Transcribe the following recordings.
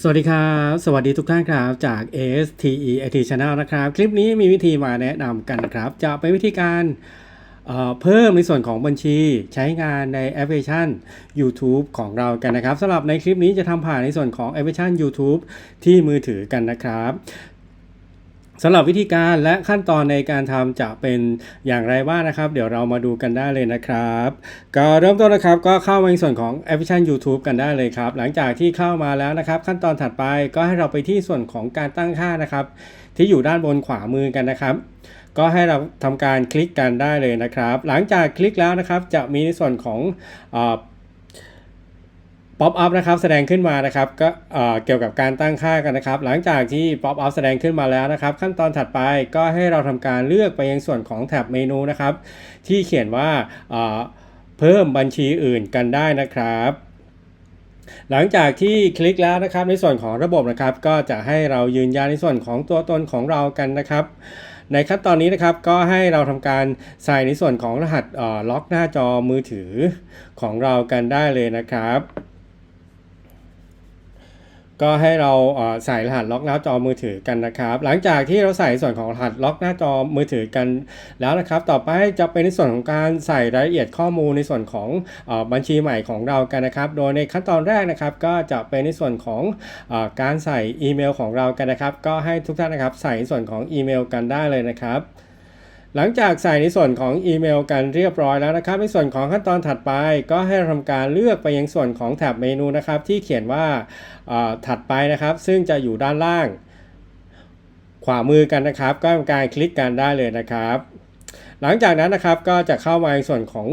สวัสดีครับ สวัสดีทุกท่านครับ จาก ASTE IT Channel นะครับ คลิปนี้มีวิธีมาแนะนำกันครับ จะเป็นวิธีการเเพิ่มในส่วนของบัญชีใช้งานในแอปพลิเคชัน YouTube ของเรากันนะครับสำหรับในคลิปนี้จะทำผ่านในส่วนของแอปพลิเคชัน YouTube ที่มือถือกันนะครับ สำหรับวิธีการและขั้นตอนในการทำจะเป็นอย่างไรบ้างนะครับ เดี๋ยวเรามาดูกันได้เลยนะครับ ก็เริ่มต้นนะครับก็เข้ามาในส่วนของแอปพลิเคชัน YouTube กันได้เลยครับ หลังจากที่เข้ามาแล้วนะครับ ขั้นตอนถัดไปก็ให้เราไปที่ส่วนของการตั้งค่านะครับ ที่อยู่ด้านบนขวามือกันนะครับก็ให้เราทำการคลิกกันได้เลยนะครับ หลังจากคลิกแล้วนะครับ จะมีในส่วนของอ ป๊อปอัพนะครับแสดงขึ้นมานะครับก็เกี่ยวกับการตั้งค่ากันนะครับ หลังจากที่ป๊อปอัพแสดงขึ้นมาแล้วนะครับ ขั้นตอนถัดไปก็ให้เราทำการเลือกไปยังส่วนของแท็บเมนูนะครับ ที่เขียนว่าเพิ่มบัญชีอื่นกันได้นะครับหลังจากที่คลิกแล้วนะครับในส่วนของระบบนะครับ ก็จะให้เรายืนยันในส่วนของตัวตนของเรากันนะครับ ในขั้นตอนนี้นะครับก็ให้เราทำการใส่ในส่วนของรหัสล็อกหน้าจอมือถือของเรากันได้เลยนะครับ ก็ให้เราใส่รหัสล็อกหน้าจอมือถือกันนะครับ หลังจากที่เราใส่ส่วนของรหัสล็อกหน้าจอมือถือกันแล้วนะครับ ต่อไปจะเป็นในส่วนของการใส่รายละเอียดข้อมูลในส่วนของอบัญชีใหม่ของเรากันนะครับ โดยในขั้นตอนแรกนะครับก็จะเป็นในส่วนของอการใส่อีเมลของเรากันนะครับ ก็ให้ทุกท่านนะครับใส่ในส่วนของอีเมลกันได้เลยนะครับ หลังจากใส่ในส่วนของอีเมลกันเรียบร้อยแล้วนะครับ ในส่วนของขั้นตอนถัดไป ก็ให้เราทำการเลือกไปยังส่วนของแถบเมนูนะครับ ที่เขียนว่าถัดไปนะครับ ซึ่งจะอยู่ด้านล่าง ขวามือกันนะครับ ก็ทำการคลิกกันได้เลยนะครับ หลังจากนั้นนะครับก็จะเข้ามาในส่วนของ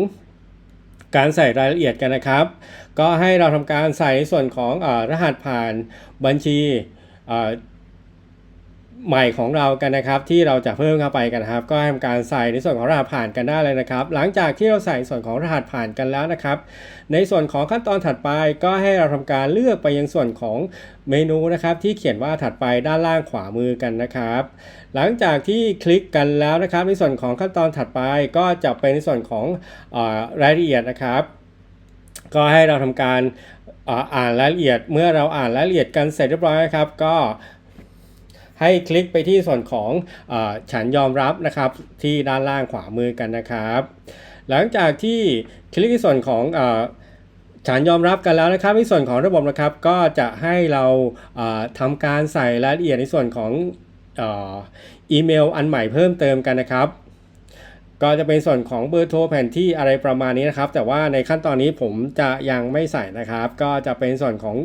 การใส่รายละเอียดกันนะครับ ก็ให้เราทำการใส่ในส่วนของอรหัสผ่านบัญชี ใหม่ของเรากันนะครับที่เราจะเพิ่มเข้าไปกันนะครับ ก็ทำการใส่ในส่วนของรหัสผ่านกันได้เลยนะครับ หลังจากที่เราใส่ส่วนของรหัสผ่านกันแล้วนะครับ ในส่วนของขั้นตอนถัดไปก็ให้เราทำการเลือกไปยังส่วนของเมนูนะครับ ที่เขียนว่าถัดไปด้านล่างขวามือกันนะครับ หลังจากที่คลิกกันแล้วนะครับ ในส่วนของขั้นตอนถัดไปก็จะเป็นในส่วนของอรายละเอียดนะครับ ก็ให้เราทำการอ่านรายละเอียดเมื่อเราอ่านรายละเอียดกันเสร็จเรียบร้อยนะครับ ก็ ให้คลิกไปที่ส่วนของอฉันยอมรับนะครับที่ด้านล่างขวามือกันนะครับ หลังจากที่คลิกที่ส่วนของอฉันยอมรับกันแล้วนะครับ ในส่วนของระบบนะครับก็จะให้เราเอ่อทำการใส่รายละเอียดในส่วนของออีเมลอันใหม่เพิ่มเติมกันนะครับ ก็จะเป็นส่วนของเบอร์โทรแผนที่อะไรประมาณนี้นะครับ แต่ว่าในขั้นตอนนี้ผมจะยังไม่ใส่นะครับ ก็จะเป็นส่วนของ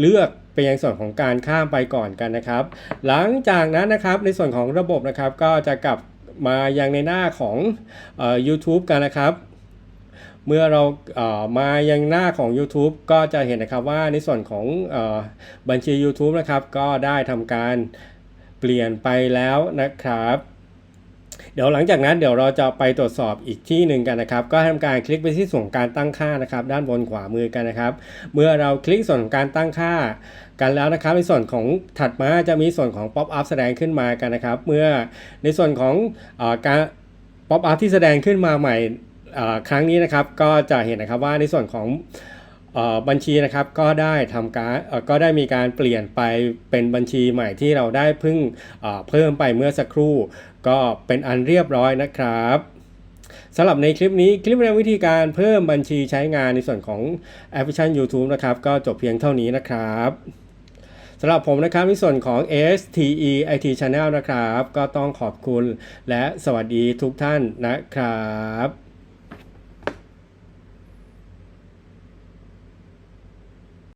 เลือกไปยังส่วนของการข้ามไปก่อนกันนะครับ หลังจากนั้นนะครับในส่วนของระบบนะครับ ก็จะกลับมายังในหน้าของออ YouTube กันนะครับเมื่อเราเอ่อมายังหน้าของ YouTube ก็จะเห็นนะครับว่าในส่วนของอบัญชี YouTube นะครับ ก็ได้ทำการเปลี่ยนไปแล้วนะครับ ดี๋ยวหลังจากนั้นเดี๋ยวเราจะไปตรวจสอบอีกที่หนึ่งกันนะครับ ก็ทำการคลิกไปที่ส่วนการตั้งค่านะครับ ด้านบนขวามือกันนะครับ เมื่อเราคลิกส่วนการตั้งค่ากันแล้วนะครับ ในส่วนของถัดมาจะมีส่วนของ pop up แสดงขึ้นมากันนะครับ เมื่อในส่วนของอการ pop up ที่แสดงขึ้นมาใหม่ครั้งนี้นะครับ ก็จะเห็นนะครับว่าในส่วนของ บัญชีนะครับก็ได้ทำการก็ได้มีการเปลี่ยนไปเป็นบัญชีใหม่ที่เราได้เพิ่งเพิ่มไปเมื่อสักครู่ ก็เป็นอันเรียบร้อยนะครับสำหรับในคลิปนี้คลิปแนวิธีการเพิ่มบัญชีใช้งานในส่วนของแอปพลิเคชัน YouTube นะครับ ก็จบเพียงเท่านี้นะครับสำหรับผมนะครับในส่วนของ STE IT Channel นะครับ ก็ต้องขอบคุณและสวัสดีทุกท่านนะครับ